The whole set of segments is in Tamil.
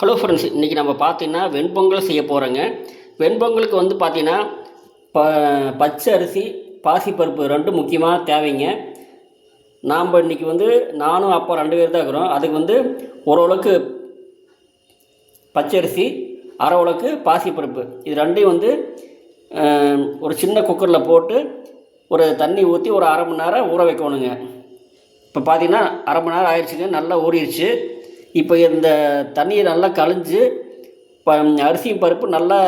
ஹலோ ஃப்ரெண்ட்ஸ் இன்றைக்கி நம்ம பார்த்தீங்கன்னா வெண்பொங்கல் செய்ய போகிறோங்க வெண்பொங்கலுக்கு வந்து பார்த்தீங்கன்னா ப பச்சை அரிசி பாசிப்பருப்பு ரெண்டும் முக்கியமாக தேவைங்க. நாம் இன்றைக்கி வந்து நானும் அப்பா ரெண்டு பேர் தான் இருக்கிறோம். அதுக்கு வந்து ஓரளவுக்கு பச்சரிசி அரை உலக்கு பாசிப்பருப்பு. இது ரெண்டையும் வந்து ஒரு சின்ன குக்கரில் போட்டு ஒரு தண்ணி ஊற்றி ஒரு அரை மணி நேரம் ஊற வைக்கணுங்க. இப்போ பார்த்தீங்கன்னா அரை மணி நேரம் ஆயிடுச்சுங்க நல்லா ஊறிடுச்சு. இப்போ இந்த தண்ணியை நல்லா களைஞ்சு இப்போ அரிசியும் பருப்பு நல்லா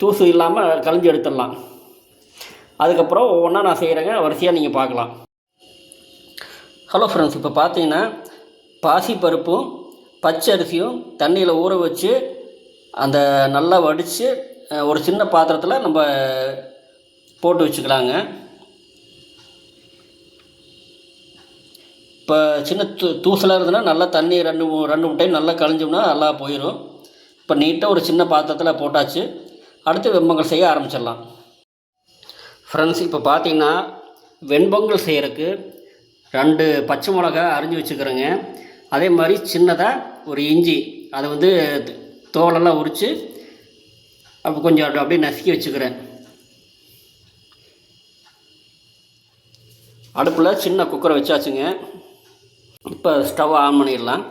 தூசு இல்லாமல் களைஞ்சி எடுத்துடலாம். அதுக்கப்புறம் ஒவ்வொன்றா நான் செய்கிறேங்க வரிசையாக நீங்கள் பார்க்கலாம். ஹலோ ஃப்ரெண்ட்ஸ் இப்போ பார்த்தீங்கன்னா பாசிப்பருப்பும் பச்சை அரிசியும் தண்ணியில் ஊற வச்சு அந்த நல்லா வடித்து ஒரு சின்ன பாத்திரத்தில் நம்ம போட்டு வச்சுக்கலாங்க. இப்போ சின்ன தூ தூசலாக இருந்ததுன்னா நல்லா தண்ணி ரெண்டு ரெண்டு மூணு டைம் நல்லா கழிஞ்சோம்னா நல்லா போயிடும் இப்போ நீட்டாக ஒரு சின்ன பாத்திரத்தில் போட்டாச்சு. அடுத்து வெண்பொங்கல் செய்ய ஆரம்பிச்சிடலாம். ஃப்ரெண்ட்ஸ் இப்போ பார்த்தீங்கன்னா வெண்பொங்கல் செய்கிறதுக்கு ரெண்டு பச்சை மிளகா அரிஞ்சு வச்சுக்கிறேங்க. அதே மாதிரி சின்னதாக ஒரு இஞ்சி அதை வந்து தோலெல்லாம் உரித்து அப்போ கொஞ்சம் அப்படியே நசுக்கி வச்சுக்கிறேன். அடுப்பில் சின்ன குக்கரை வச்சாச்சுங்க. இப்போ ஸ்டவ் ஆன் பண்ணிடலாம்.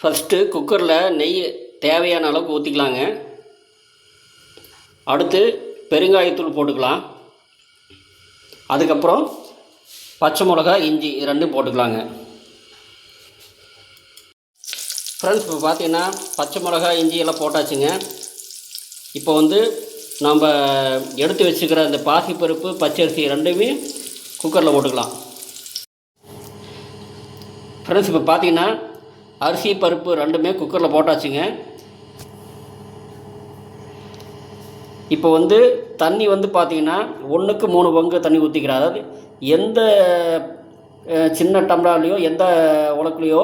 ஃபஸ்ட்டு குக்கரில் நெய் தேவையான அளவுக்கு ஊற்றிக்கலாங்க அடுத்து பெருங்காயத்தூள் போட்டுக்கலாம். அதுக்கப்புறம் பச்சை மிளகா இஞ்சி ரெண்டும் போட்டுக்கலாங்க. ஃப்ரெண்ட்ஸ் இப்போ பார்த்தீங்கன்னா பச்சை மிளகா இஞ்சி எல்லாம் போட்டாச்சுங்க. இப்போ வந்து நம்ம எடுத்து வச்சுக்கிற இந்த பாசிப்பருப்பு பச்சரிசி ரெண்டுமே குக்கரில் போட்டுக்கலாம். ஃப்ரெண்ட்ஸ் இப்போ பார்த்தீங்கன்னா அரிசி பருப்பு ரெண்டுமே குக்கரில் போட்டாச்சுங்க. இப்போ வந்து தண்ணி வந்து பார்த்தீங்கன்னா ஒன்றுக்கு மூணு பங்கு தண்ணி ஊற்றிக்கிறேன் அதாவது எந்த சின்ன டம்ளர்லேயோ எந்த உலக்குலேயோ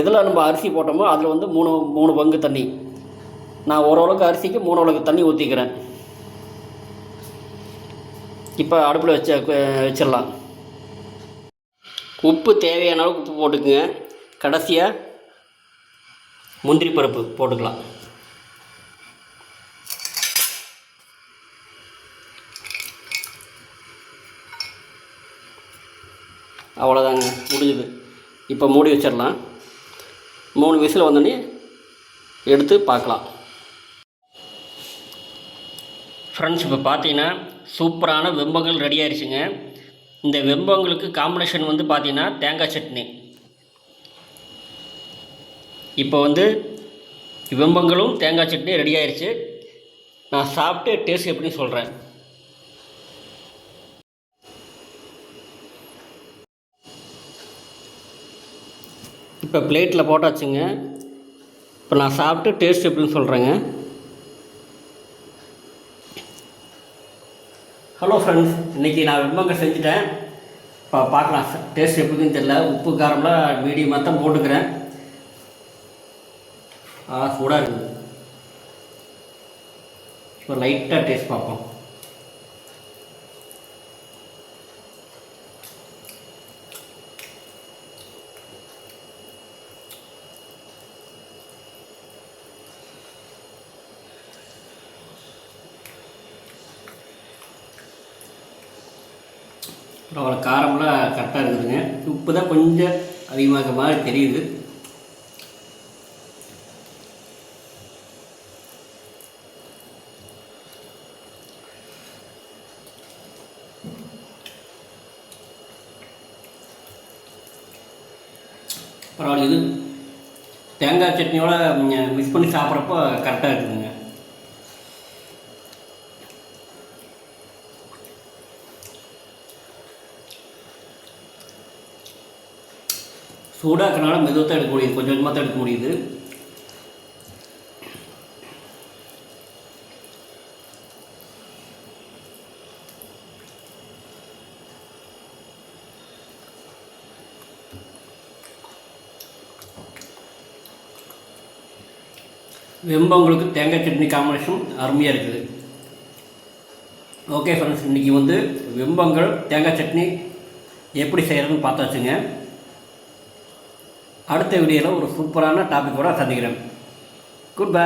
எதில் நம்ம அரிசி போட்டோமோ அதில் வந்து மூணு மூணு பங்கு தண்ணி. நான் ஓரளவுக்கு அரிசிக்கு மூணு உலக்கு தண்ணி ஊற்றிக்கிறேன் இப்போ அடுப்பில் வச்ச வச்சிடலாம் உப்பு தேவையான அளவுக்கு உப்பு போட்டுக்குங்க. கடைசியாக முந்திரி பருப்பு போட்டுக்கலாம். அவ்வளோதாங்க முடிஞ்சுது. இப்போ மூடி வச்சிடலாம் மூணு விசில் வந்தோடனே எடுத்து பார்க்கலாம். ஃப்ரெண்ட்ஸ் இப்போ பார்த்தீங்கன்னா சூப்பரான வெம்பங்கள் ரெடி ஆயிடுச்சுங்க இந்த வெம்பங்களுக்கு காம்பினேஷன் வந்து பார்த்தீங்கன்னா தேங்காய் சட்னி. இப்போ வந்து வெம்பங்களும் தேங்காய் சட்னி ரெடி ஆயிடுச்சு நான் சாப்பிட்டு டேஸ்ட் எப்படின்னு சொல்கிறேன் இப்போ பிளேட்டில் போட்டாச்சுங்க. இப்போ நான் சாப்பிட்டு டேஸ்ட் எப்படின்னு சொல்கிறேங்க ஹலோ ஃப்ரெண்ட்ஸ் இன்றைக்கி நான் வெண்பங்க செஞ்சுட்டேன். இப்போ பார்க்கலாம். டேஸ்ட் எப்படின்னு தெரியல. உப்பு காரம்லாம் மீடியமாக தான் போட்டுக்கிறேன். ஆ சூடாக இருக்குது இப்போ லைட்டாக டேஸ்ட் பார்ப்போம். பரவாயில்ல காரம்லாம் கரெக்டாக இருக்குதுங்க. உப்பு தான் கொஞ்சம் அதிகமாக மாதிரி தெரியுது. பரவாயில்ல இது தேங்காய் சட்னியோட மிக்ஸ் பண்ணி சாப்பிட்றப்போ கரெக்டாக இருக்குதுங்க. சூடாக மெதுவாக தான் எடுக்க முடியுது. கொஞ்சம் கொஞ்சமாக தான் எடுக்க முடியுது. வெம்பங்களுக்கு தேங்காய் சட்னி காம்பினேஷன் அருமையாக இருக்குது. ஓகே ஃப்ரெண்ட்ஸ் இன்றைக்கி வந்து வெம்பங்கள் தேங்காய் சட்னி எப்படி செய்கிறதுன்னு பார்த்தாச்சுங்க. அடுத்த வீடியோவில் ஒரு சூப்பரான டாபிக்கோட சந்திக்கிறேன். Good bye